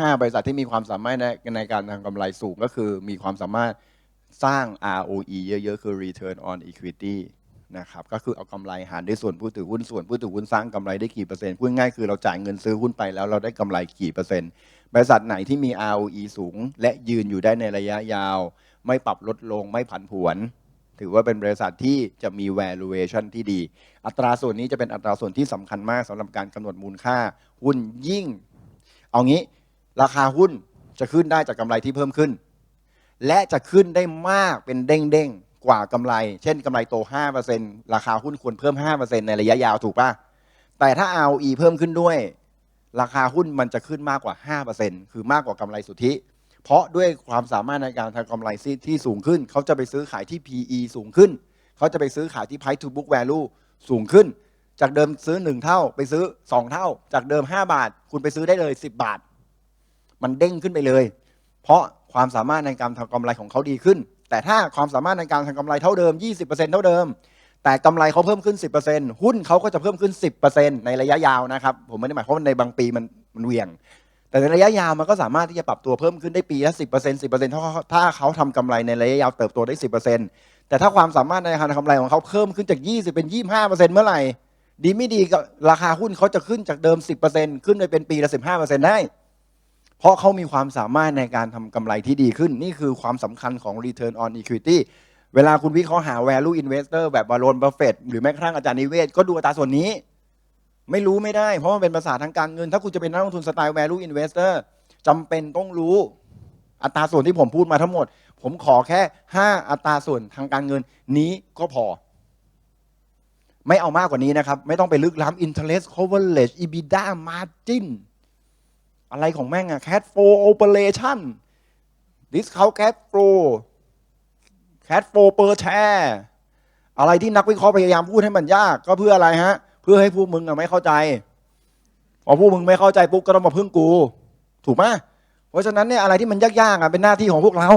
ห้าบริษัทที่มีความสามารถในในการทำกำไรสูงก็คือมีความสามารถสร้าง ROE เยอะๆ คือ Return on Equity นะครับก็คือเอากำไรหารด้วยส่วนผู้ถือหุ้นส่วนผู้ถือหุ้นสร้างกำไรได้กี่เปอร์เซ็นต์พูดง่ายคือเราจ่ายเงินซื้อหุ้นไปแล้วเราได้กำไรกี่เปอร์เซ็นต์บริษัทไหนที่มี ROE สูง และยืนอยู่ได้ในระยะยาว ไม่ปรับลดลงไม่ผันผวน ถือว่าเป็นบริษัทที่จะมี valuation ที่ดี อัตราส่วนนี้จะเป็นอัตราส่วนที่สำคัญมากสำหรับการกำหนดมูลค่าหุ้นยิ่ง เอางี้ ราคาหุ้นจะขึ้นได้จากกำไรที่เพิ่มขึ้น และจะขึ้นได้มากเป็นเด้งๆ กว่ากำไร เช่นกำไรโต 5%ราคาหุ้นควรเพิ่ม 5%ในระยะยาวถูกปะแต่ถ้า ROE เพิ่มขึ้นด้วย ราคาหุ้นมันจะขึ้นมากกว่า 5%คือมากกว่ากำไรสุทธิ เพราะด้วยความสามารถในการทำกำไรที่สูงขึ้น เขาจะไปซื้อขายที่ PE สูงขึ้น เขาจะไปซื้อขายที่ Price to Book Value สูงขึ้น จากเดิมซื้อ 1 เท่า ไปซื้อ 2 เท่า จากเดิม 5 บาท คุณไปซื้อได้เลย 10 บาท มันเด้งขึ้นไปเลย เพราะความสามารถในการทำกำไรของเขาดีขึ้น แต่ถ้าความสามารถในการทำกำไรเท่าเดิม 20%เท่าเดิม แต่กำไรเขาเพิ่มขึ้น 10%หุ้นเขาก็จะเพิ่มขึ้น 10%ในระยะยาวนะครับ ผมไม่ได้หมายความว่าในบางปีมันมันเวียง แต่ในระยะยาวมันก็สามารถที่จะปรับตัวเพิ่มขึ้นได้ปีละ10% 10%ถ้าเขาถ้าเขาทำกำไรในระยะยาวเติบโตได้ 10%แต่ถ้าความสามารถในการทำกำไรของเขาเพิ่มขึ้นจาก 20 เป็น 25%เมื่อไหร่ดีไม่ดีก็ราคาหุ้นเขาจะขึ้นจากเดิม 10%ขึ้นไปเป็นปีละ15%ได้ เพราะเขามีความสามารถในการทำกำไรที่ดีขึ้น นี่คือความสำคัญของ Return on Equity เวลาคุณวิเคราะห์หา value investor แบบบารอนบัฟเฟตหรือแม้กระทั่งอาจารย์นิเวศ ก็ดูอัตราส่วนนี้ ไม่รู้ไม่ได้ เพราะมันเป็นภาษาทางการเงิน ถ้าคุณจะเป็นนักลงทุนสไตล์ value investor จำเป็นต้องรู้อัตราส่วนที่ผมพูดมาทั้งหมด ผมขอแค่ 5 อัตราส่วนทางการเงินนี้ก็พอ ไม่เอามากกว่านี้นะครับ ไม่ต้องไปลึกล้ำ interest coverage EBITDA margin อะไรของแม่งอะ cash flow operation discount cash flow cash flow per share อะไรที่นักวิเคราะห์พยายามพูดให้มันยาก ก็เพื่ออะไรฮะ เพื่อให้พวกมึงอะไม่เข้าใจพอพวกมึงไม่เข้าใจปุ๊บก็ต้องมาพึ่งกู ถูกไหมเพราะฉะนั้นเนี่ยอะไรที่มันยากๆอะเป็นหน้าที่ของพวกเรา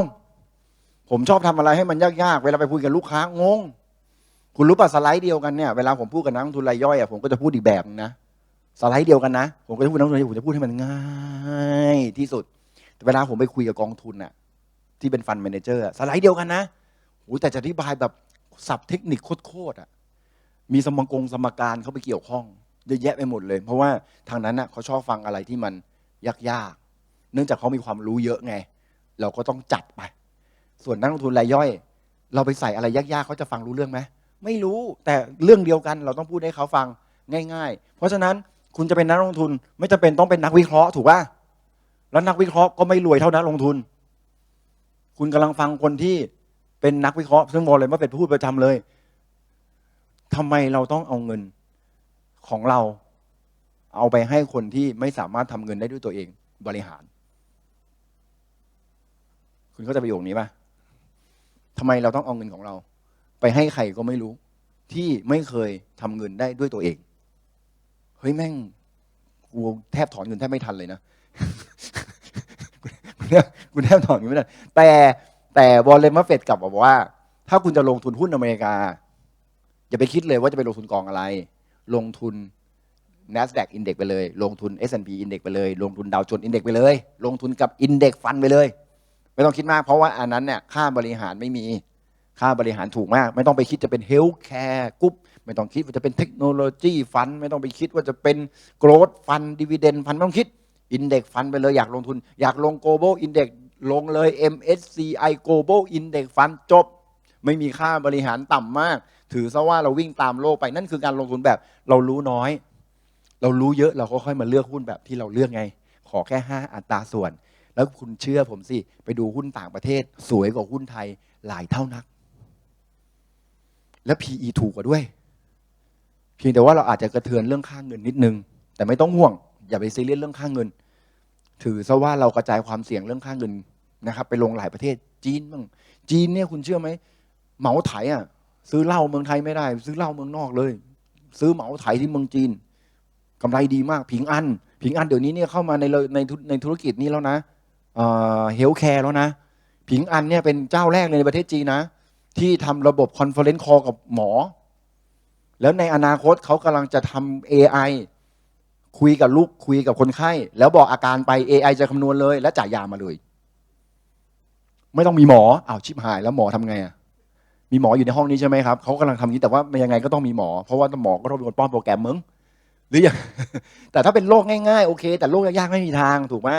ผมชอบทำอะไรให้มันยากๆเวลาไปคุยกับลูกค้างง คุณรู้ป่ะสไลด์เดียวกันเนี่ยเวลาผมพูดกับนักลงทุนรายย่อยอะผมก็จะพูดอีกแบบนะ สไลด์เดียวกันนะ ผมก็จะพูดนักลงทุนผมจะพูดให้มันง่ายที่สุด แต่เวลาผมไปคุยกับกองทุนน่ะที่เป็นฟันแมเนเจอร์สไลด์เดียวกันนะโอ้แต่จะอธิบายแบบสับเทคนิคโคตรอะมีสมกงสมการเข้าไปเกี่ยวข้องเยอะแยะไปหมดเลย เพราะว่าทางนั้นน่ะเขาชอบฟังอะไรที่มันยากๆ เนื่องจากเขามีความรู้เยอะไง เราก็ต้องจัดไป ส่วนนักลงทุนรายย่อย เราไปใส่อะไรยากๆเขาจะฟังรู้เรื่องไหมไม่รู้แต่เรื่องเดียวกันเราต้องพูดให้เขาฟังง่าย ๆ เพราะฉะนั้น คุณจะเป็นนักลงทุน ไม่จำเป็นต้องเป็นนักวิเคราะห์ถูกป่ะแล้วนักวิเคราะห์ก็ไม่รวยเท่านักลงทุน คุณกำลังฟังคนที่เป็นนักวิเคราะห์ซึ่งบอกเลยว่าเป็นพูดประจำเลยทำไมเราต้องเอาเงินของเรา เอาไปให้คนที่ไม่สามารถทำเงินได้ด้วยตัวเองบริหาร คุณเข้าใจประโยคนี้ป่ะทำไมเราต้องเอาเงินของเรา ไปให้ใครก็ไม่รู้ ที่ไม่เคยทำเงินได้ด้วยตัวเอง ฮ้ยแม่งกูแทบถอนเงินแทบไม่ทันเลยนะกูแทบกูแทบถอนเงินไม่ทันแต่แต่วอลเลนมัฟเฟตกลับบอกว่า ถ้าคุณจะลงทุนหุ้นอเมริกา อย่าไปคิดเลยว่าจะไปลงทุนกองอะไร ลงทุน NASDAQ Index ไปเลย ลงทุน S&P Index ไปเลย ลงทุนดาวโจนส์อินเด็กไปเลย ลงทุนกับ Index ฟันไปเลย ไม่ต้องคิดมากเพราะว่าอันนั้นเนี่ยค่าบริหารไม่มีค่าบริหารถูกมาก ไม่ต้องไปคิดจะเป็นเฮลท์แคร์กรุ๊ป ไม่ต้องคิดว่าจะเป็นเทคโนโลยีฟัน ไม่ต้องไปคิดว่าจะเป็นโกลด์ฟันดีเวเดนฟันไม่ต้องคิดอินเด็กฟันไปเลยอยากลงทุน อยากลง global index ลงเลย MSCI global index ฟันจบ ไม่มีค่าบริหารต่ำมาก ถือซะว่าเราวิ่งตามโลกไปนั่นคือการลงทุนแบบ เรารู้น้อย เรารู้เยอะเราก็ค่อยมาเลือกหุ้นแบบที่เราเลือกไง ขอแค่ 5 อัตราส่วน แล้วคุณเชื่อผมสิ ไปดูหุ้นต่างประเทศ สวยกว่าหุ้นไทยหลายเท่านัก และ PE ถูกกว่าด้วย เพียงแต่ว่าเราอาจจะกระเทือนเรื่องค่าเงินนิดนึง แต่ไม่ต้องห่วง อย่าไปซีเรียสเรื่องค่าเงิน ถือซะว่าเรากระจายความเสี่ยงเรื่องค่าเงินนะครับไปลงหลายประเทศจีนบ้างจีนเนี่ยคุณเชื่อไหมเหมาไถอะ ซื้อเหล้าเมืองไทยไม่ได้ ซื้อเหล้าเมืองนอกเลย ซื้อเหมาไถที่เมืองจีนกำไรดีมาก ผิงอัน ผิงอันเดี๋ยวนี้เนี่ยเข้ามาในในในธุรกิจนี้แล้วนะเฮลท์แคร์แล้วนะ ผิงอันเนี่ยเป็นเจ้าแรกเลยในประเทศจีนนะ ที่ทำระบบคอนเฟอเรนซ์คอลกับหมอ แล้วในอนาคตเขากำลังจะทำ AI คุยกับลูกคุยกับคนไข้ แล้วบอกอาการไป AI จะคำนวณเลย และจ่ายยามาเลย ไม่ต้องมีหมออ้าวชิบหายแล้วหมอทำไงอะมีหมออยู่ในห้องนี้ใช่ไหมครับเขากำลังทำอย่างนี้แต่ว่ายังไงก็ต้องมีหมอ เพราะว่าหมอก็ต้องเป็นคนป้อนโปรแกรมมึงหรืออย่างแต่ถ้าเป็นโรคง่ายๆโอเค แต่โรคยากๆไม่มีทางถูกไหม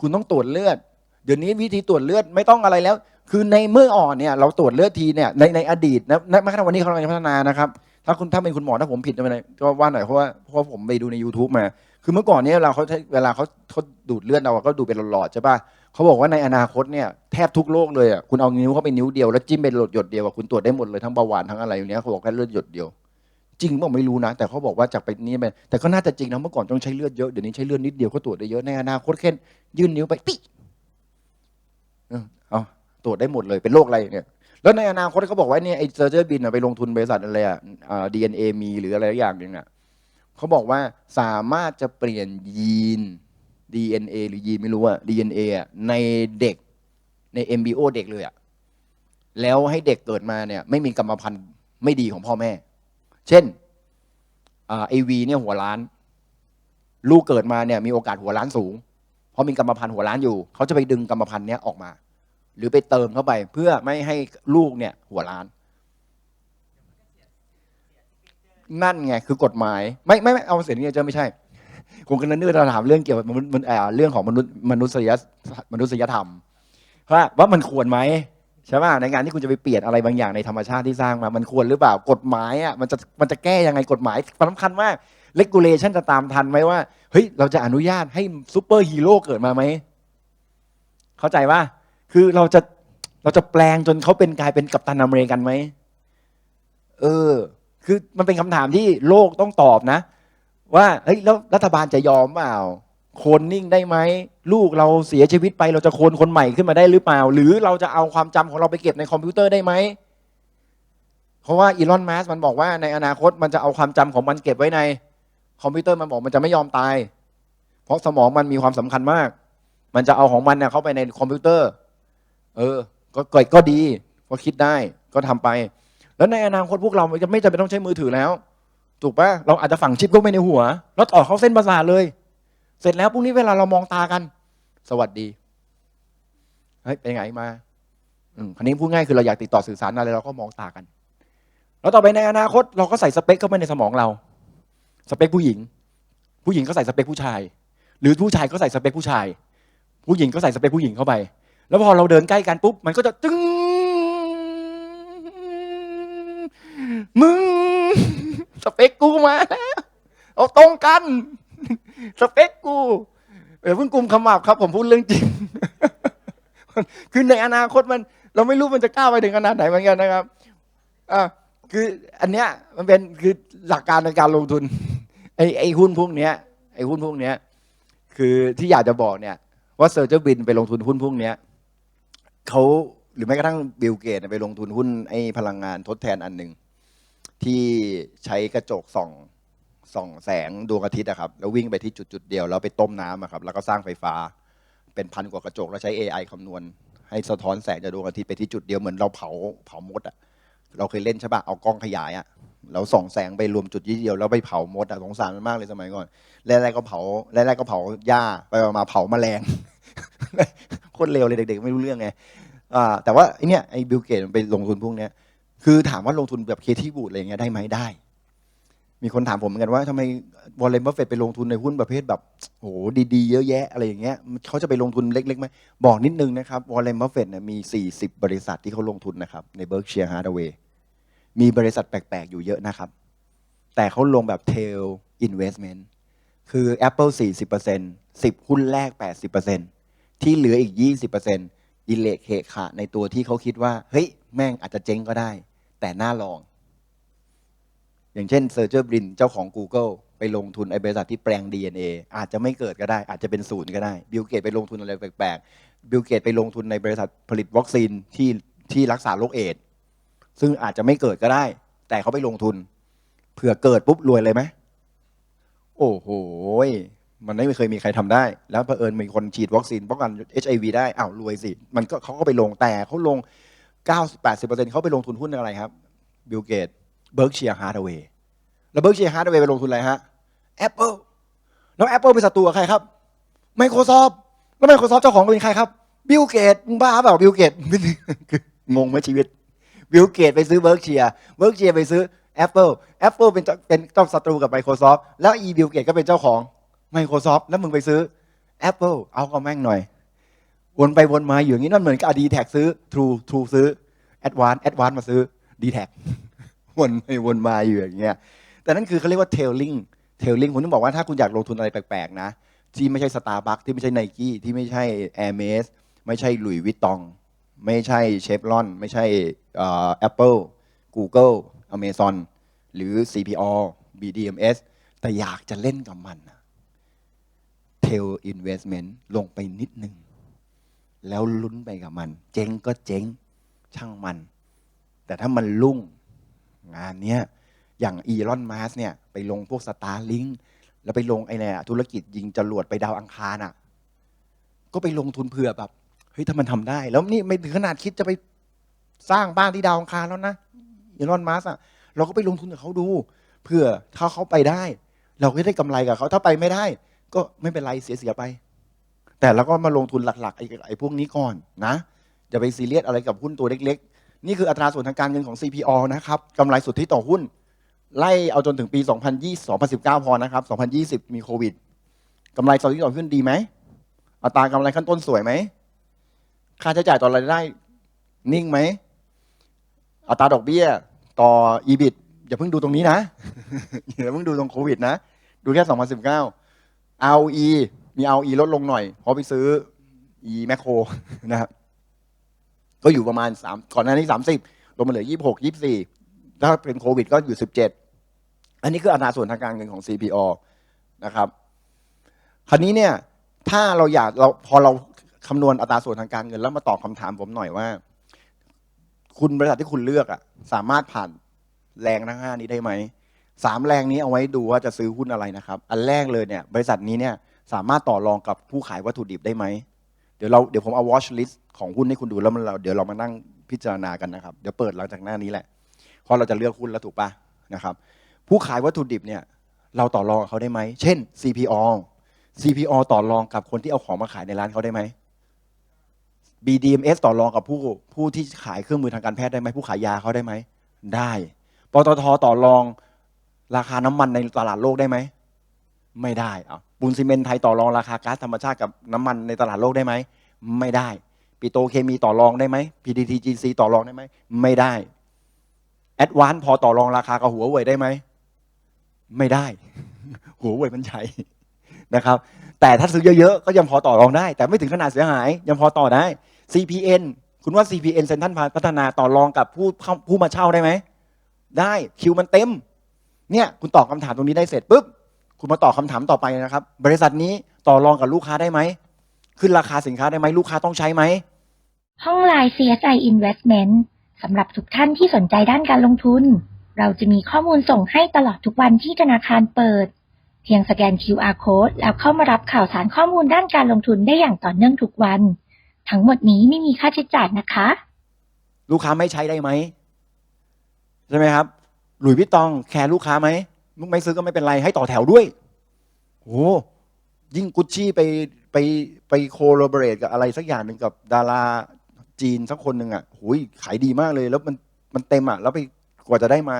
คุณต้องตรวจเลือด เดี๋ยวนี้วิธีตรวจเลือดไม่ต้องอะไรแล้ว คือในเมื่ออ่อนเนี่ย เราตรวจเลือดทีเนี่ยในในอดีตนะแม้กระทั่งวันนี้เขากำลังพัฒนานะครับ ถ้าคุณถ้าเป็นคุณหมอถ้าผมผิดอะไรก็ว่าหน่อยเพราะว่าเพราะว่าผมไปดูใน YouTube มา คือเมื่อก่อนเนี่ยเราเขาใช้เวลาเขาเขาดูดเลือดเราก็ดูเป็นหลอดๆใช่ป่ะเขาบอกว่าในอนาคตเนี่ยแทบทุกโรคเลยอะคุณเอานิ้วเข้าไปนิ้วเดียวแล้วจิ้มเป็นหลดหยดเดียวอะคุณตรวจได้หมดเลยทั้งเบาหวานทั้งอะไรอยู่เนี้ยเขาบอกแค่เลือดหยดเดียว จริงเปล่าไม่รู้นะ แต่เขาบอกว่าจากไปนี้ไปแต่ก็น่าจะจริงนะเมื่อก่อนต้องใช้เลือดเยอะเดี๋ยวนี้ใช้เลือดนิดเดียวก็ตรวจได้เยอะในอนาคตแค่ยื่นนิ้วไปปิ๊เอาตรวจได้หมดเลยเป็นโรคอะไรเนี่ย แล้วในอนาคตเขาบอกว่าเนี่ยไอ้เซอร์เจอร์บินไปลงทุนบริษัทอะไรอะดีเอ็นเอมีหรืออะไรอย่างหนึ่งอะเขาบอกว่าสามารถจะเปลี่ยนยีน DNA หรือยีนไม่รู้อะ DNA อะในเด็กใน MBO เด็กเลยอะแล้วให้เด็กเกิดมาเนี่ยไม่มีกรรมพันธุ์ไม่ดีของพ่อแม่ เช่นไอวีเนี่ยหัวล้าน ลูกเกิดมาเนี่ยมีโอกาสหัวล้านสูง เพราะมีกรรมพันธุ์หัวล้านอยู่ เขาจะไปดึงกรรมพันธุ์เนี้ยออกมา หรือไปเติมเข้าไปเพื่อไม่ให้ลูกเนี่ยหัวล้าน นั่นไงคือกฎหมาย ไม่ไม่ไม่เอาเสียงนี้จะไม่ใช่ผมกำลังนึกเราถามเรื่องเกี่ยวกับมนุษย์มันเอ่อเรื่องของมนุษย์มนุษยมนุษยธรรมว่าว่ามันควรไหมใช่ไหมในงานที่คุณจะไปเปลี่ยนอะไรบางอย่างในธรรมชาติที่สร้างมา มันควรหรือเปล่ากฎหมายอะมันจะมันจะแก้ยังไงกฎหมายสำคัญมากเลกูเลชันจะตามทันไหมว่าเฮ้ยเราจะอนุญาตให้ซูเปอร์ฮีโร่เกิดมาไหมเข้าใจว่า คือเราจะเราจะแปลงจนเขาเป็นกลายเป็นกัปตันอเมริกันไหมเออ คือมันเป็นคำถามที่โลกต้องตอบนะ ว่าเฮ้ยแล้วรัฐบาลจะยอมเปล่าโคนนิ่งได้ไหมลูกเราเสียชีวิตไปเราจะโคนคนใหม่ขึ้นมาได้หรือเปล่า หรือเราจะเอาความจำของเราไปเก็บในคอมพิวเตอร์ได้ไหมเพราะว่าอีลอนมัสมันบอกว่าในอนาคตมันจะเอาความจำของมันเก็บไว้ใน คอมพิวเตอร์มันบอกมันจะไม่ยอมตาย เพราะสมองมันมีความสำคัญมาก มันจะเอาของมันเนี่ยเข้าไปในคอมพิวเตอร์ เออ ก็ก็ก็ดีก็คิดได้ก็ทำไป แล้วในอนาคตพวกเราจะไม่จำเป็นต้องใช้มือถือแล้ว ถูกปะเราอาจจะฝังชิปเข้าไปในหัว แล้วต่อเข้าเส้นประสาทเลย เสร็จแล้วพรุ่งนี้เวลาเรามองตากัน สวัสดีเฮ้ยเป็นไงมาอืมคันนี้พูดง่ายคือเราอยากติดต่อสื่อสารอะไรเราก็มองตากัน แล้วต่อไปในอนาคต เราก็ใส่สเปคเข้าไปในสมองเรา สเปคผู้หญิง ผู้หญิงก็ใส่สเปคผู้ชาย หรือผู้ชายก็ใส่สเปคผู้ชาย ผู้หญิงก็ใส่สเปคผู้หญิงเข้าไป แล้วพอเราเดินใกล้กันปุ๊บมันก็จะตึ้งมึงสเปคกูมาแล้วเอาตรงกัน สเปคกูเออเพิ่งกลุ่มขมับครับ ผมพูดเรื่องจริงคือในอนาคตมัน เราไม่รู้มันจะก้าวไปถึงขนาดไหนเหมือนกันนะครับอ่าคืออันเนี้ยมันเป็นคือหลักการในการลงทุนไอ้ไอ้หุ้นพวกเนี้ยไอ้หุ้นพวกเนี้ย คือที่อยากจะบอกเนี่ย ว่าเซอร์เจอร์บินไปลงทุนหุ้นพวกเนี้ย เขาหรือแม้กระทั่งบิลเกตไปลงทุนหุ้นไอ้พลังงานทดแทนอันหนึ่งที่ใช้กระจกส่องส่องแสงดวงอาทิตย์นะครับ แล้ววิ่งไปที่จุดจุดเดียวแล้วไปต้มน้ำอะครับ แล้วก็สร้างไฟฟ้าเป็นพันกว่ากระจกแล้วใช้ AI คำนวณ ให้สะท้อนแสงจากดวงอาทิตย์ไปที่จุดเดียวเหมือนเราเผาเผามดอะเราเคยเล่นใช่ปะเอากล้องขยายอะแล้วส่องแสงไปรวมจุดที่เดียวแล้วไปเผามดอะสงสารมันมากเลยสมัยก่อนแรกๆก็เผาแรกๆก็เผาหญ้าไปมาเผาแมลง โคตรเร็วเลยเด็กๆ ไม่รู้เรื่องไงแต่ว่าไอเนี้ยไอบิลเกตมันไปลงทุนพวกเนี้ยคือถามว่าลงทุนแบบเคที่บูดอะไรเงี้ยได้ไหมได้ มีคนถามผมเหมือนกันว่าทำไมวอลเลนบัฟเฟตไปลงทุนในหุ้นประเภทแบบโอ้โหดีๆ เยอะแยะอะไรอย่างเงี้ยเขาจะไปลงทุนเล็กๆไหมบอกนิดนึงนะครับวอลเลนบัฟเฟตเนี่ยมี 40 บริษัทที่เขาลงทุนนะครับในเบิร์กเชียร์ฮาร์ดเวย์มีบริษัทแปลกๆ อยู่เยอะนะครับ แต่เขาลงแบบ tail investment คือ Apple 40% 10 หุ้นแรก 80% ที่เหลืออีก 20%อิเล็กเคขะในตัวที่เขาคิดว่า เฮ้ย แม่งอาจจะเจ๊งก็ได้ แต่น่าลอง อย่างเช่นเซอร์เจอร์บรินเจ้าของ Google ไปลงทุนไอ้บริษัทที่แปลง DNA อาจจะไม่เกิดก็ได้ อาจจะเป็นศูนย์ก็ได้บิลเกตไปลงทุนอะไรแปลกๆบิลเกตไปลงทุนในบริษัทผลิตวัคซีนที่ที่รักษาโรคเอดส์ซึ่งอาจจะไม่เกิดก็ได้ แต่เขาไปลงทุนเผื่อเกิดปุ๊บรวยเลยไหมโอ้โห มันไม่เคยมีใครทำได้ แล้วเผอิญมีคนฉีดวัคซีนป้องกัน HIV ได้อ้าวรวยสิ มันก็เขาก็ไปลงแต่เขาลง90-80%เขาไปลงทุนหุ้นอะไรครับบิลเกตเบิร์กเชียร์ฮาร์ดเวย์แล้วเบิร์กเชียร์ฮาร์ดเวย์ไปลงทุนอะไรฮะ Apple แล้ว Apple เป็นศัตรูกับใครครับ Microsoft แล้ว Microsoft เจ้าของเป็นใครครับบิลเกตบ้าเปล่าบิลเกตงงไหมชีวิตบิลเกตไปซื้อเวิร์กเชียร์เวิร์กเชียร์ไปซื้อ Apple Apple เป็นเจ้าเป็นเจ้าศัตรูกับ Microsoft แล้วอีบิลเกตก็เป็นเจ้าของ Microsoft แล้วมึงไปซื้อ Apple เอาก็แม่งหน่อย วนไปวนมาอยู่อย่างนี้นั่นเหมือนกับดีแท็กซื้อ True True ซื้อ Advance Advance มาซื้อ d t แท็วนไปวนมาอยู่อย่างเงี้ยแต่นั่นคือเขาเรียกว่า tailing tailing ผมต้องบอกว่าถ้าคุณอยากลงทุนอะไรแปลกๆนะที่ไม่ใช่ Starbucks ที่ไม่ใช่ Nike ที่ไม่ใช่ Hermes ไม่ใช่หลุยวิตตอง ไม่ใช่เชฟรอน ไม่ใช่เอ่อ Apple Google Amazon หรือ CPO BDMs แต่อยากจะเล่นกับมันนะ tail investment ลงไปนิดนึง แล้วลุ้นไปกับมัน เจ๊งก็เจ๊งช่างมัน แต่ถ้ามันลุ่งงานเนี้ยอย่างอีลอนมัสเนี่ยไปลงพวกสตาร์ลิงแล้วไปลงไอ้เนี่ยธุรกิจยิงจรวดไปดาวอังคารอะ ก็ไปลงทุนเผื่อแบบเฮ้ยถ้ามันทำได้ แล้วนี่ไม่ถึงขนาดคิดจะไปสร้างบ้านที่ดาวอังคารแล้วนะอีลอนมัสอะ เราก็ไปลงทุนกับเขาดูเพื่อถ้าเขาไปได้ เราก็ได้กำไรกับเขาถ้าไปไม่ได้ ก็ไม่เป็นไรเสียเสียไป แต่เราก็มาลงทุนหลักๆไอ้ไอ้พวกนี้ก่อนนะอย่าไปซีเรียสอะไรกับหุ้นตัวเล็กๆ นี่คืออัตราส่วนทางการเงินของ CPO นะครับกำไรสุทธิต่อหุ้น ไล่เอาจนถึงปี 2020 2019 พอนะครับ 2020 มีโควิดกำไรสุทธิต่อหุ้นดีไหมอัตรากำไรขั้นต้นสวยไหมค่าใช้จ่ายต่อรายได้นิ่งไหมอัตราดอกเบี้ยต่อ EBIT อย่าเพิ่งดูตรงนี้นะอย่าเพิ่งดูตรงโควิดนะ ดูแค่ 2019 ROE มี ROE ลดลงหน่อย เพราะไปซื้อ e macro นะครับ ก็อยู่ประมาณสามก่อนหน้านี้สามสิบลงมาเหลือยี่หกยี่สี่ถ้าเป็นโควิดก็อยู่สิบเจ็ดอันนี้คืออัตราส่วนทางการเงินของ CPO นะครับ คราวนี้เนี่ย ถ้าเราอยากเราพอเราคำนวณอัตราส่วนทางการเงินแล้วมาตอบคำถามผมหน่อยว่า คุณบริษัทที่คุณเลือกอะสามารถผ่านแรงทั้งห้านี้ได้ไหม สามแรงนี้เอาไว้ดูว่าจะซื้อหุ้นอะไรนะครับ อันแรกเลยเนี่ยบริษัทนี้เนี่ยสามารถต่อรองกับผู้ขายวัตถุดิบได้ไหม เดี๋ยวเราเดี๋ยวผมเอา watch list ของหุ้นให้คุณดูแล้วมันเราเดี๋ยวเรามานั่งพิจารณากันนะครับ เดี๋ยวเปิดหลังจากหน้านี้แหละเพราะเราจะเลือกหุ้นแล้วถูกปะนะครับ ผู้ขายวัตถุดิบเนี่ยเราต่อรองกับเขาได้ไหม เช่น CPO CPO ต่อรองกับคนที่เอาของมาขายในร้านเขาได้ไหม BDMs ต่อรองกับผู้ผู้ที่ขายเครื่องมือทางการแพทย์ได้ไหมผู้ขายยาเขาได้ไหม ได้ ปตทต่อรอง ราคาน้ำมันในตลาดโลกได้ไหม ไม่ได้อะปูนซีเมนต์ไทยต่อรองราคาก๊าซธรรมชาติกับน้ำมันในตลาดโลกได้ไหม ไม่ได้ ปิโตเคมีต่อรองได้ไหม PTTGC ต่อรองได้ไหม ไม่ได้แอดวานพอต่อรองราคากับหัวเว่ยได้ไหม ไม่ได้ หัวเว่ยมันใหญ่นะครับ แต่ถ้าซื้อเยอะๆ ก็ยังพอต่อรองได้ แต่ไม่ถึงขนาดเสียหาย ยังพอต่อได้ CPN คุณว่า CPN เซ็นทรัลพัฒนาต่อรองกับผู้ผู้มาเช่าได้ไหม ได้คิวมันเต็ม เนี่ยคุณตอบคำถามตรงนี้ได้เสร็จปุ๊บคุณมาตอบคำถามต่อไปนะครับ บริษัทนี้ต่อรองกับลูกค้าได้ไหมขึ้นราคาสินค้าได้ไหมลูกค้าต้องใช้ไหมห้องไลน์ CSI Investment สำหรับทุกท่านที่สนใจด้านการลงทุน เราจะมีข้อมูลส่งให้ตลอดทุกวันที่ธนาคารเปิด เพียงสแกน QR code แล้วเข้ามารับข่าวสารข้อมูลด้านการลงทุนได้อย่างต่อเนื่องทุกวัน ทั้งหมดนี้ไม่มีค่าใช้จ่ายนะคะ ลูกค้าไม่ใช้ได้ไหมใช่ไหมครับ หลุยส์วิตตองแคร์ลูกค้าไหมมึงไม่ซื้อก็ไม่เป็นไรให้ต่อแถวด้วยโอ้ยิ่งกุชชี่ไปไปไปโคโลเบเรตกับอะไรสักอย่างหนึ่งกับดาราจีนสักคนหนึ่งอะหุยขายดีมากเลย แล้วมันมันเต็มอะ แล้วไปกว่าจะได้มา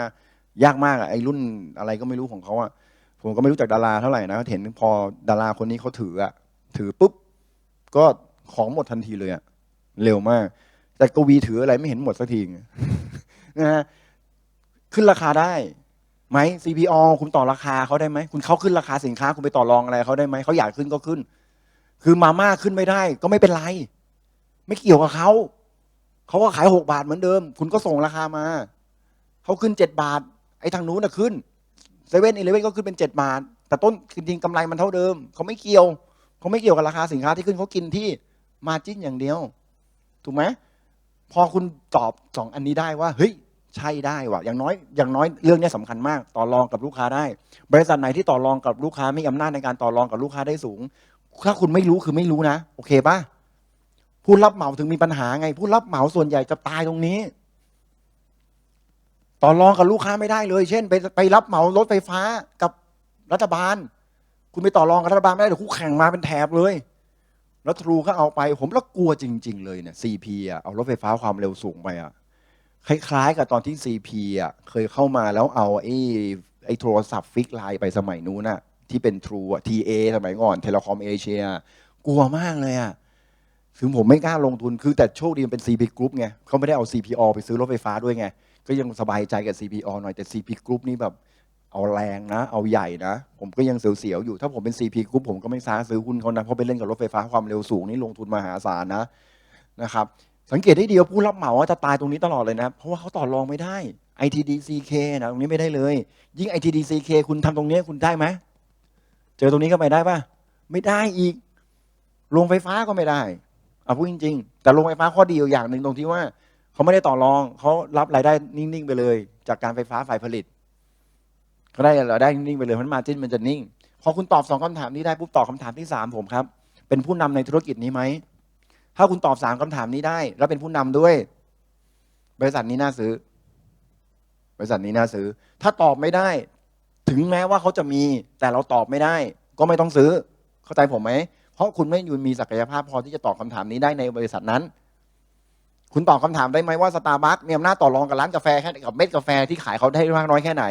ยากมากอะไอ้รุ่นอะไรก็ไม่รู้ของเขาอะผมก็ไม่รู้จักดาราเท่าไหร่นะเห็นพอดาราคนนี้เขาถืออะถือปุ๊บ ก็ของหมดทันทีเลยอะเร็วมาก แต่กวีถืออะไรไม่เห็นหมดสักทีนะฮะ ขึ้นราคาได้ไหม CPO คุณต่อราคาเขาได้ไหม คุณเขาขึ้นราคาสินค้า คุณไปต่อรองอะไรเขาได้ไหม เขาอยากขึ้นก็ขึ้น คือมาม่าขึ้นไม่ได้ ก็ไม่เป็นไร ไม่เกี่ยวกับเขา เขาก็ขายหกบาทเหมือนเดิม คุณก็ส่งราคามา เขาขึ้นเจ็ดบาท ไอ้ทางนู้นน่ะขึ้นเซเว่นอีเลเว่นก็ขึ้นเป็นเจ็ดบาท แต่ต้นจริงๆกำไรมันเท่าเดิม เขาไม่เกี่ยว เขาไม่เกี่ยวกับราคาสินค้าที่ขึ้นเขากินที่มาจิ้นอย่างเดียว ถูกไหม พอคุณตอบสองอันนี้ได้ว่า เฮ้ย ใช่ได้ว่ะอย่างน้อยอย่างน้อยเรื่องนี้สำคัญมาก ต่อรองกับลูกค้าได้ บริษัทไหนที่ต่อรองกับลูกค้ามีอำนาจในการต่อรองกับลูกค้าได้สูง ถ้าคุณไม่รู้คือไม่รู้นะ โอเคปะผู้รับเหมาถึงมีปัญหาไง ผู้รับเหมาส่วนใหญ่จะตายตรงนี้ ต่อรองกับลูกค้าไม่ได้เลย เช่น ไปไปรับเหมารถไฟฟ้ากับรัฐบาล คุณไปต่อรองกับรัฐบาลไม่ได้เดี๋ยวคู่แข่งมาเป็นแถบเลยแล้วทรูก็เอาไป ผมแล้วกลัวจริง ๆ เลยเนี่ย CP อะเอารถไฟฟ้าความเร็วสูงไปอะ คล้ายๆ กับตอนที่ CP อะเคยเข้ามาแล้วเอาไอ้ไอ้โทรศัพท์ฟิกไลน์ไปสมัยนู้นน่ะที่เป็น True อะ TA สมัยก่อนเทเลคอมเอเชียกลัวมากเลยอะถึงผมไม่กล้าลงทุนคือแต่โชคดีมันเป็น CP Group ไงเขาไม่ได้เอา CPO ไปซื้อรถไฟฟ้าด้วยไง ก็ยังสบายใจกับ CPO หน่อยแต่ CP Group นี่แบบเอาแรงนะ เอาใหญ่นะ ผมก็ยังเสียวๆอยู่ ถ้าผมเป็น CP Group ผมก็ไม่ซ้าซื้อหุ้นเขานะ เพราะไปเล่นกับรถไฟฟ้าความเร็วสูงนี่ลงทุนมหาศาลนะนะครับ สังเกตได้ดีว่าผู้รับเหมาจะตายตรงนี้ตลอดเลยนะ เพราะว่าเขาต่อรองไม่ได้ ITDCK นะตรงนี้ไม่ได้เลย ยิ่ง ITDCK คุณทำตรงนี้คุณได้ไหมเจอตรงนี้ก็ไปได้ปะไม่ได้อีกโรงไฟฟ้าก็ไม่ได้เอาพูดจริง ๆ แต่โรงไฟฟ้าข้อดีอย่างหนึ่งตรงที่ว่า เขาไม่ได้ต่อรองเขารับรายได้นิ่งๆไปเลย จากการไฟฟ้าฝ่ายผลิตก็ได้รายได้นิ่งๆไปเลยเพราะมาจิ้นมันจะนิ่งพอคุณตอบสองคำถามนี้ได้ปุ๊บตอบคำถามที่สามผมครับเป็นผู้นำในธุรกิจนี้ไหม ถ้าคุณตอบสามคำถามนี้ได้ แล้วเป็นผู้นำด้วย บริษัทนี้น่าซื้อ บริษัทนี้น่าซื้อ ถ้าตอบไม่ได้ ถึงแม้ว่าเขาจะมี แต่เราตอบไม่ได้ ก็ไม่ต้องซื้อ เข้าใจผมไหมเพราะคุณไม่ยู่มีศักยภาพพอที่จะตอบคำถามนี้ได้ในบริษัทนั้น คุณตอบคำถามได้ไหมว่าสตาร์บัคมีอำนาจต่อรองกับร้านกาแฟแค่กับเม็ดกาแฟที่ขายเขาได้มากน้อยแค่ไหน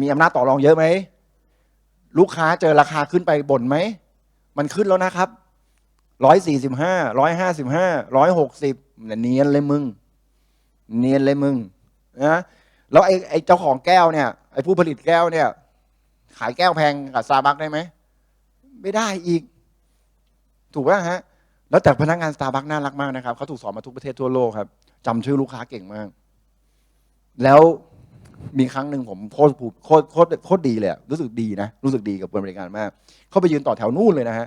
มีอำนาจต่อรองเยอะไหมลูกค้าเจอราคาขึ้นไปบ่นไหม มันขึ้นแล้วนะครับ ร้อยสี่สิบห้าร้อยห้าสิบห้าร้อยหกสิบเนียนเลยมึง เนียนเลยมึงนะแล้วไอ้ไอ้เจ้าของแก้วเนี่ยไอ้ผู้ผลิตแก้วเนี่ย ขายแก้วแพงกับซาบักได้ไหมไม่ได้อีก ถูกป่ะฮะ แล้วแต่พนักงานสตาร์บัคน่ารักมากนะครับเขาถูกสอนมาทุกประเทศทั่วโลกครับจำชื่อลูกค้าเก่งมาก แล้วมีครั้งหนึ่งผมโคตรภูมิโคตรโคตรดีเลยรู้สึกดีนะ รู้สึกดีกับบริการมาก เข้าไปยืนต่อแถวนู่นเลยนะฮะ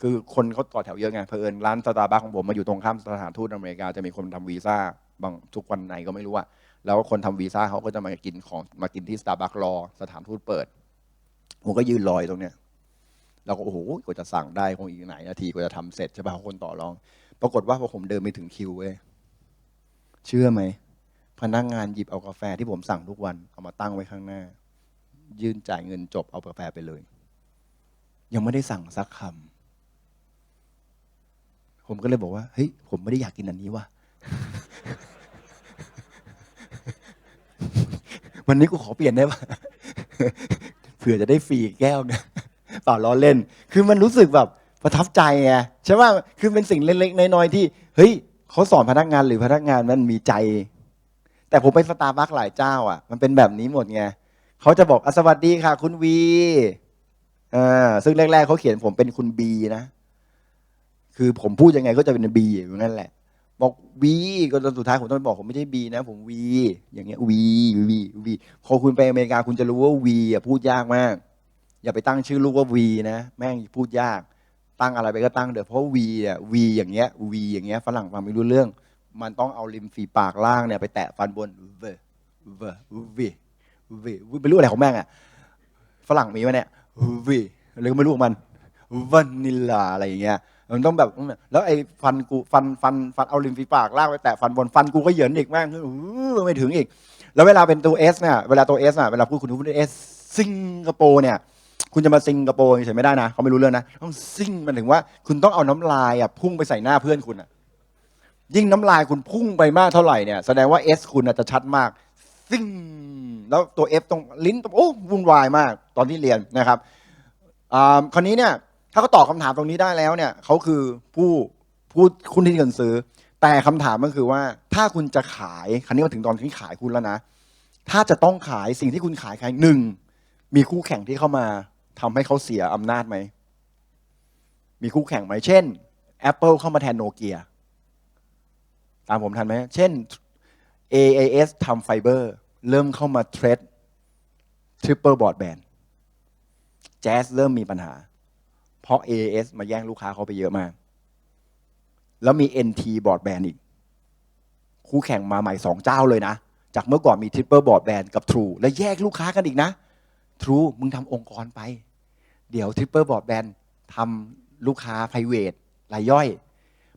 คือคนเขาต่อแถวเยอะไงเผอิญร้านสตาร์บัคของผมมาอยู่ตรงข้ามสถานทูตอเมริกาจะมีคนทำวีซ่าบางทุกวันไหนก็ไม่รู้อะแล้วคนทำวีซ่าเขาก็จะมากินของมากินที่สตาร์บัครอสถานทูตเปิด ผมก็ยืนรอยตรงเนี้ยเราก็โอ้โหกว่าจะสั่งได้คงอีกไหนนาทีกว่าจะทำเสร็จใช่ป่ะเพราะคนต่อรอง ปรากฏว่าพอผมเดินไปถึงคิวเว้ยเชื่อไหมพนักงานหยิบเอากาแฟที่ผมสั่งทุกวันเอามาตั้งไว้ข้างหน้า ยื่นจ่ายเงินจบเอากาแฟไปเลย ยังไม่ได้สั่งสักคำ ผมก็เลยบอกว่าเฮ้ยผมไม่ได้อยากกินอันนี้ว่ะวันนี้กูขอเปลี่ยนได้ป่ะเผื่อจะได้ฟรีแก้วนะต่อล้อเล่น คือมันรู้สึกแบบประทับใจไงใช่ว่าคือเป็นสิ่งเล็กๆน้อยๆที่ เฮ้ยเขาสอนพนักงานหรือพนักงานมันมีใจ แต่ผมไปสตาร์บัคหลายเจ้า อะ มันเป็นแบบนี้หมดไงเขาจะบอกอสวัสดีค่ะ คุณวีอ่าซึ่งแรกๆเขาเขียนผมเป็นคุณบีนะ คือผมพูดยังไงก็จะเป็นบีอยู่นั่นแหละ บอกวีก็จนสุดท้ายผมต้องบอกผมไม่ใช่บีนะ ผมวีอย่างเงี้ยวีวีวีพอคุณไปอเมริกาคุณจะรู้ว่าวีอะพูดยากมาก อย่าไปตั้งชื่อลูกว่าวีนะ แม่งพูดยาก ตั้งอะไรไปก็ตั้งเดี๋ยวเพราะวีอะวีอย่างเงี้ยวีอย่างเงี้ยฝรั่งฟังไม่รู้เรื่อง มันต้องเอาริมฝีปากล่างเนี่ยไปแตะฟันบนเวเววีวีไม่รู้อะไรของแม่งอะฝรั่งมีไหมเนี่ยวีอะไรก็ไม่รู้ของมันวานิลลาอะไรอย่างเงี้ย มันต้องแบบแล้วไอ้ฟันกูฟันฟันฟันเอาริมฝีปากลากไปแตะฟันบนฟันกูก็เหยินอีกแม่งอื้อไม่ถึงอีก แล้วเวลาเป็นตัวเอสเนี่ยเวลาตัวเอสอะเวลาพูดคุณพูดเอสสิงคโปร์เนี่ยคุณจะมาสิงคโปร์เฉยไม่ได้นะเขาไม่รู้เรื่องนะต้องซิงมันถึงว่า คุณต้องเอาน้ำลายอะพุ่งไปใส่หน้าเพื่อนคุณอะยิ่งน้ำลายคุณพุ่งไปมากเท่าไหร่เนี่ยแสดงว่าเอสคุณอาจจะชัดมากซิงแล้วตัวเอฟตรงลิ้นตรงโอ้วุ่นวายมากตอนที่เรียนนะครับอ่าคราวนี้เนี่ย ถ้าเขาตอบคำถามตรงนี้ได้แล้วเนี่ยเขาคือผู้ผู้คุณที่เงินซื้อ แต่คำถามก็คือว่า ถ้าคุณจะขายคราวนี้มาถึงตอนที่ขายคุณแล้วนะ ถ้าจะต้องขายสิ่งที่คุณขายใครหนึ่งมีคู่แข่งที่เข้ามาทำให้เขาเสียอำนาจไหมมีคู่แข่งไหมเช่น Apple เข้ามาแทนโนเกียตามผมทันไหมเช่น AAS ทำไฟเบอร์เริ่มเข้ามาเทรด Triple Broadband Jazz เริ่มมีปัญหา ราะ A.S มาแย่งลูกค้าเขาไปเยอะมาก แล้วมี NT Broadband อีก คู่แข่งมาใหม่สองเจ้าเลยนะ จากเมื่อก่อนมี Triple Broadband กับ True และแยกลูกค้ากันอีกนะ True มึงทำองค์กรไป เดี๋ยว Triple Broadband ทำลูกค้า private รายย่อย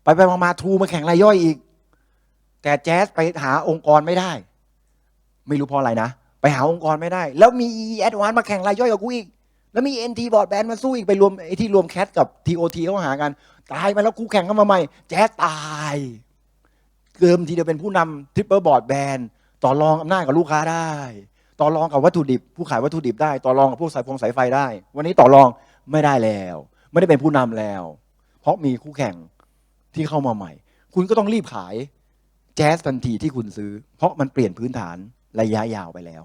ไปไปมามา True มาแข่งรายย่อยอีก แต่แจ๊สไปหาองค์กรไม่ได้ ไม่รู้เพราะอะไรนะ ไปหาองค์กรไม่ได้ แล้วมี Advance มาแข่งรายย่อยกับกูอีก แล้วมี NT บอร์ดแบนมาสู้อีกไปรวมไอ้ที่รวมแคทกับ TOT เข้าหากัน ตายไปแล้วคู่แข่งเข้ามาใหม่ แจ๊สตายเกิมทีเดียวเป็นผู้นำทริปเปิลบอร์ดแบนต่อรองอำนาจกับลูกค้าได้ ต่อรองกับวัตถุดิบ ผู้ขายวัตถุดิบได้ ต่อรองกับพวกสายพงสายไฟได้ วันนี้ต่อรองไม่ได้แล้ว ไม่ได้เป็นผู้นำแล้ว เพราะมีคู่แข่งที่เข้ามาใหม่ คุณก็ต้องรีบขายแจ๊สทันทีที่คุณซื้อ เพราะมันเปลี่ยนพื้นฐานระยะยาวไปแล้ว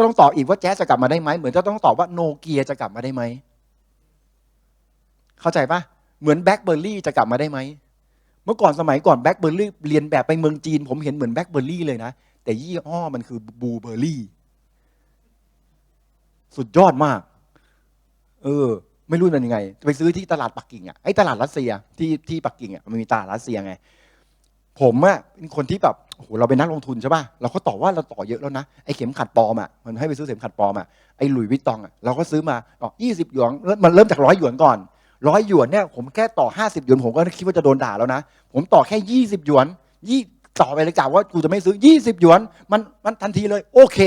ก็ต้องตอบอีกว่าแจ๊สจะกลับมาได้ไหมเหมือนจะต้องตอบว่าโนเกียจะกลับมาได้ไหมเข้าใจปะเหมือนแบล็คเบอร์รี่จะกลับมาได้ไหมเมื่อก่อนสมัยก่อนแบล็คเบอร์รี่เรียนแบบไปเมืองจีน ผมเห็นเหมือนแบล็คเบอร์รี่เลยนะ แต่ยี่ห้อมันคือบูเบอร์รี่สุดยอดมาก เออ ไม่รู้มันยังไงไปซื้อที่ตลาดปักกิ่งอะไอ้ตลาดรัสเซียที่ที่ปักกิ่งอะมันมีตลาดรัสเซียไง ผมอะเป็นคนที่แบบ โอ้โหเราเป็นนักลงทุนใช่ป่ะเราก็ต่อว่าเราต่อเยอะแล้วนะไอ้เข็มขัดปลอมอะมันให้ไปซื้อเข็มขัดปลอมอะไอ้หลุยวิตตองอะเราก็ซื้อมาต่อยี่สิบหยวนมันเริ่มจากร้อยหยวนก่อนร้อยหยวนเนี่ยผมแค่ต่อห้าสิบหยวนผมก็คิดว่าจะโดนด่าแล้วนะผมต่อแค่ยี่สิบหยวนยี่ต่อไปเลยกล่าวว่ากูจะไม่ซื้อยี่สิบหยวนมันมันทันทีเลย โอเค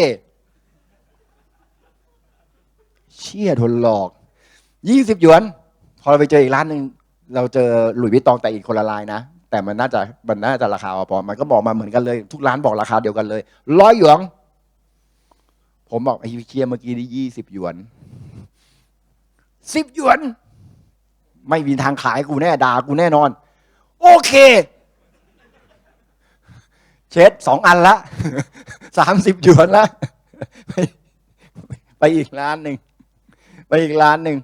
เชี่ยทนหลอกยี่สิบหยวน พอเราไปเจออีกร้านหนึ่งเราเจอหลุยวิตตองแต่อีกคนละลายนะ แต่มันน่าจะมันน่าจะราคาพอมันก็บอกมาเหมือนกันเลย ทุกร้านบอกราคาเดียวกันเลยร้อยหยวนผมบอกไอ้เคียเมื่อกี้นี่ยี่สิบหยวนสิบหยวน ไม่มีทางขายกูแน่ด่ากูแน่นอน โอเค เช็ดสองอันละสามสิบหยวนละไปไปอีกร้านหนึ่งไปอีกร้านหนึ่ง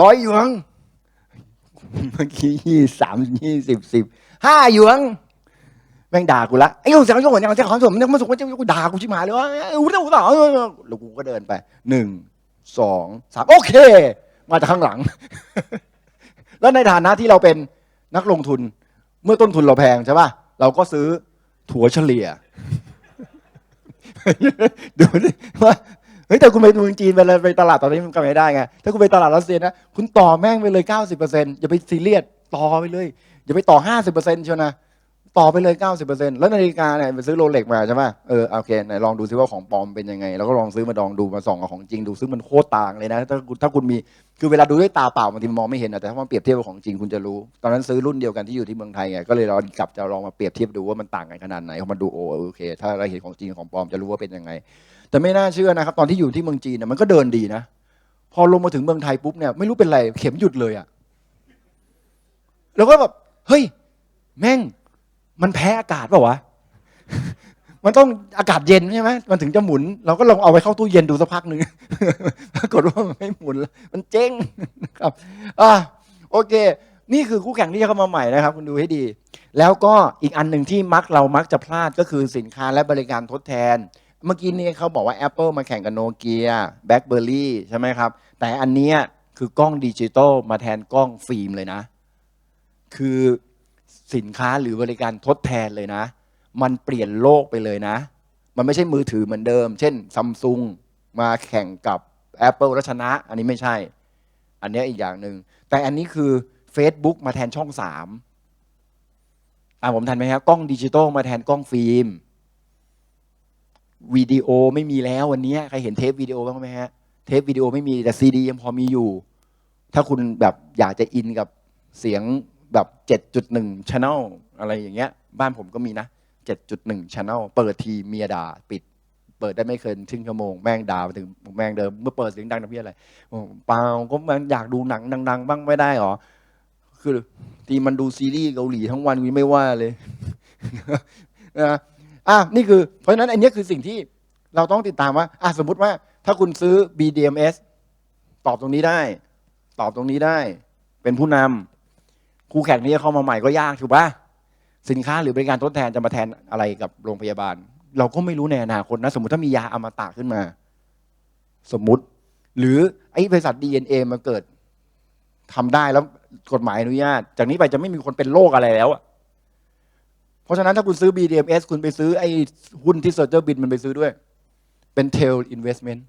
ร้อยหยวน เมื่อกี้ยี่สามยี่สิบสิบห้าหยวนแม่งด่ากูละไอ้ยุ่งเสียงยุ่งเหมือนกันเจ้าของสมเนี่ยมันสุกมันจะกูด่ากูชิบหาเลยว่าเออกูต่อแล้วกูก็เดินไปหนึ่งสองสามโอเค มาจากข้างหลัง แล้วในฐานะที่เราเป็นนักลงทุน เมื่อต้นทุนเราแพงใช่ป่ะเราก็ซื้อถั่วเฉลี่ยดูดิว่า ฮ้ยแต่คุณไปเมืองจีนไปเลยไปตลาดตอนนี้มันก็ไม่ได้ไงถ้าคุณไปตลาดรัสเซียนะคุณต่อแม่งไปเลยเก้าสิบเปอร์เซ็นต์อย่าไปซีเรียสต่อไปเลย อย่าไปต่อห้าสิบเปอร์เซ็นต์เชียวนะต่อไปเลยเก้าสิบเปอร์เซ็นต์แล้วนาฬิกาเนี่ยไปซื้อโรเล็กมาใช่ป่ะเออโอเคไหนลองดูซิว่าของปลอมเป็นยังไง แล้วก็ลองซื้อมาดองดูมาส่องกับของจริงดูซึ่งมันโคตรต่างเลยนะ ถ้าคุณถ้าคุณมีคือเวลาดูด้วยตาเปล่าบางทีมองไม่เห็นอะแต่ถ้ามันเปรียบเทียบกับของจริงคุณจะรู้ ตอนนั้นซื้อรุ่นเดียวกันที่อยู่ที่เมืองไทยไงก็เลยลองกลับจะลองมาเปรียบเทียบดูว่ามันต่างกันขนาดไหนเขามาดูโอโอเค ถ้าเราเห็นของจริงของปลอมจะรู้ว่าเป็นยังไง แต่ไม่น่าเชื่อนะครับ ตอนที่อยู่ที่เมืองจีนเนี่ยมันก็เดินดีนะ พอลงมาถึงเมืองไทยปุ๊บเนี่ยไม่รู้เป็นไรเข็มหยุดเลยอะแล้วก็แบบเฮ้ย แม่ง มันแพ้อากาศเปล่าวะมันต้องอากาศเย็นใช่ไหมมันถึงจะหมุน เราก็ลองเอาไปเข้าตู้เย็นดูสักพักหนึ่งปรากฏว่ามันไม่หมุนแล้วมันเจ๊งนะครับอ่าโอเค นี่คือคู่แข่งที่จะเข้ามาใหม่นะครับ คุณดูให้ดี แล้วก็อีกอันหนึ่งที่มักเรามักจะพลาดก็คือสินค้าและบริการทดแทน เมื่อกี้นี้เขาบอกว่า Apple มาแข่งกับโนเกียแบล็คเบอร์รี่ใช่ไหมครับ แต่อันเนี้ยคือกล้องดิจิตอลมาแทนกล้องฟิล์มเลยนะ คือสินค้าหรือบริการทดแทนเลยนะ มันเปลี่ยนโลกไปเลยนะ มันไม่ใช่มือถือเหมือนเดิม เช่นซัมซุงมาแข่งกับ Apple แล้วชนะ อันนี้ไม่ใช่ อันนี้อีกอย่างหนึ่งแต่อันนี้คือ Facebook มาแทนช่องสามอ่าผมทันไหมครับกล้องดิจิตอลมาแทนกล้องฟิล์ม วิดีโอไม่มีแล้ววันนี้ใครเห็นเทปวิดีโอบ้างไหมฮะ เทปวิดีโอไม่มีแต่ซีดียังพอมีอยู่ ถ้าคุณแบบอยากจะอินกับเสียงแบบ 7.1 channel อะไรอย่างเงี้ย บ้านผมก็มีนะ 7.1 channel เปิดทีเมียด่าปิด เปิดได้ไม่เกินครึ่งชั่วโมง แม่งด่าไปถึงแม่งเดิมเมื่อเปิดเสียงดังนะพี่อะไรเปล่าก็มันอยากดูหนังดัง ๆ บ้างไม่ได้หรอคือทีมันดูซีรีส์เกาหลีทั้งวันกูไม่ว่าเลยนะ อะนี่คือเพราะฉะนั้นอันนี้คือสิ่งที่เราต้องติดตามว่าอะสมมุติว่าถ้าคุณซื้อ BDMS ตอบตรงนี้ได้ ตอบตรงนี้ได้ เป็นผู้นำคู่แข่งนี้เข้ามาใหม่ก็ยากถูกปะสินค้าหรือบริการทดแทนจะมาแทนอะไรกับโรงพยาบาล เราก็ไม่รู้ในอนาคตนะ สมมติถ้ามียาอมตะขึ้นมา สมมุติ หรือไอ้บริษัท DNA มาเกิดทำได้แล้วกฎหมายอนุญาต จากนี้ไปจะไม่มีคนเป็นโรคอะไรแล้วอะ ราะฉะนั้นถ้าคุณซื้อ BDMS คุณไปซื้อไอ้หุ้นที่เซอร์เจอร์บินมันไปซื้อด้วย เป็น tail investment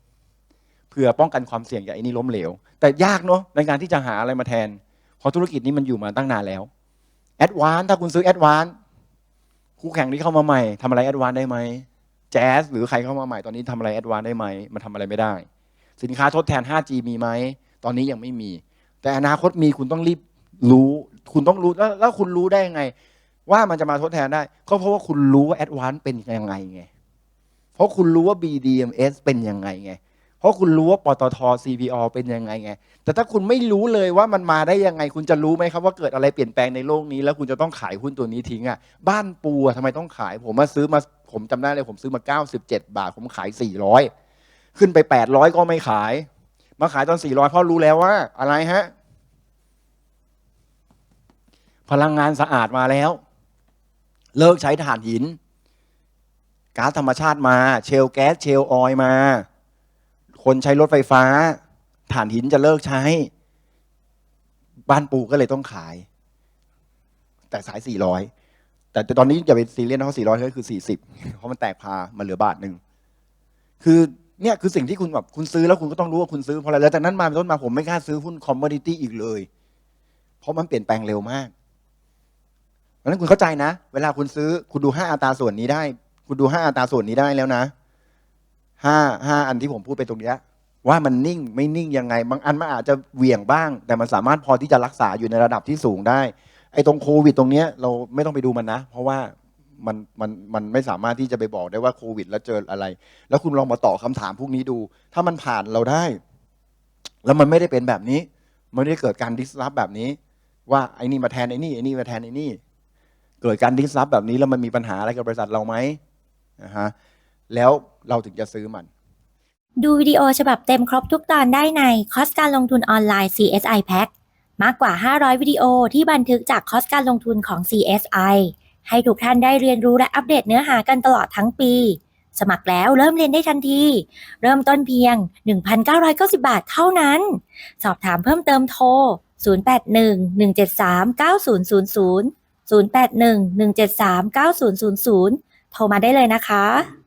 เพื่อป้องกันความเสี่ยงจากไอ้นี่ล้มเหลว แต่ยากเนาะในการที่จะหาอะไรมาแทนเพราะธุรกิจนี้มันอยู่มาตั้งนานแล้วแอดวานถ้าคุณซื้อแอดวานคู่แข่งที่เข้ามาใหม่ทำอะไรแอดวานได้ไหมแจ๊สหรือใครเข้ามาใหม่ตอนนี้ทำอะไรแอดวานได้ไหมมันทำอะไรไม่ได้ สินค้าทดแทน 5G มีไหมตอนนี้ยังไม่มี แต่อนาคตมีคุณต้องรีบรู้ คุณต้องรู้แล้วแล้วคุณรู้ได้ยังไง ว่ามันจะมาทดแทนได้ ก็เพราะว่าคุณรู้ว่าแอดวานเป็นยังไงไง เพราะคุณรู้ว่า BDMS เป็นยังไงไง เพราะคุณรู้ว่าปตท CPO เป็นยังไงไง แต่ถ้าคุณไม่รู้เลยว่ามันมาได้ยังไง คุณจะรู้ไหมครับว่าเกิดอะไรเปลี่ยนแปลงในโลกนี้ แล้วคุณจะต้องขายหุ้นตัวนี้ทิ้งอะ บ้านปูอะทำไมต้องขาย ผมมาซื้อมาผมจำได้เลยผมซื้อมา 97 บาท ผมขาย 400 ขึ้นไป 800 ก็ไม่ขาย มาขายตอน 400 เพราะรู้แล้วว่าอะไรฮะพลังงานสะอาดมาแล้ว เลิกใช้ถ่านหินก๊าซธรรมชาติมา เชลแก๊สเชลออยมา คนใช้รถไฟฟ้าถ่านหินจะเลิกใช้ บ้านปูก็เลยต้องขาย แต่สาย 400 แต่ตอนนี้อย่าไปซีเรียสนะเพราะ400ก็คือ 40 เพราะมันแตกพามันเหลือบาทหนึ่งคือเนี่ยคือสิ่งที่คุณแบบคุณซื้อแล้วคุณก็ต้องรู้ว่าคุณซื้อเพราะอะไรแล้วจากนั้นมาเป็นต้นมาผมไม่กล้าซื้อหุ้นคอมมอดิตี้อีกเลย เพราะมันเปลี่ยนแปลงเร็วมาก เพราะฉะนั้นคุณเข้าใจนะ เวลาคุณซื้อคุณดูห้าอัตราส่วนนี้ได้ คุณดูห้าอัตราส่วนนี้ได้แล้วนะห้าห้าอันที่ผมพูดไปตรงเนี้ยว่ามันนิ่งไม่นิ่งยังไง บางอันมันอาจจะเหวี่ยงบ้าง แต่มันสามารถพอที่จะรักษาอยู่ในระดับที่สูงได้ ไอ้ตรงโควิดตรงเนี้ยเราไม่ต้องไปดูมันนะ เพราะว่ามันมันมันไม่สามารถที่จะไปบอกได้ว่าโควิด แล้วเจออะไร แล้วคุณลองมาตอบคำถามพวกนี้ดู ถ้ามันผ่านเราได้ แล้วมันไม่ได้เป็นแบบนี้ มันไม่ได้เกิดการดิสรับแบบนี้ ว่าไอ้นี่มาแทนไอ้นี่ไอ้นี่มาแทนไอ้นี่ เกิดการดิสรับแบบนี้แล้วมันมีปัญหาอะไรกับบริษัทเราไหมนะฮะแล้วเราถึงจะซื้อมัน ดูวิดีโอฉบับเต็มครบทุกตอนได้ในคอสการลงทุนออนไลน์ CSI Pack มากกว่า 500 วิดีโอที่บันทึกจากคอสการลงทุนของ CSI ให้ทุกท่านได้เรียนรู้และอัปเดตเนื้อหากันตลอดทั้งปี สมัครแล้วเริ่มเรียนได้ทันที เริ่มต้นเพียง 1,990 บาทเท่านั้น สอบถามเพิ่มเติมโทร 0811739000 โทรมาได้เลยนะคะ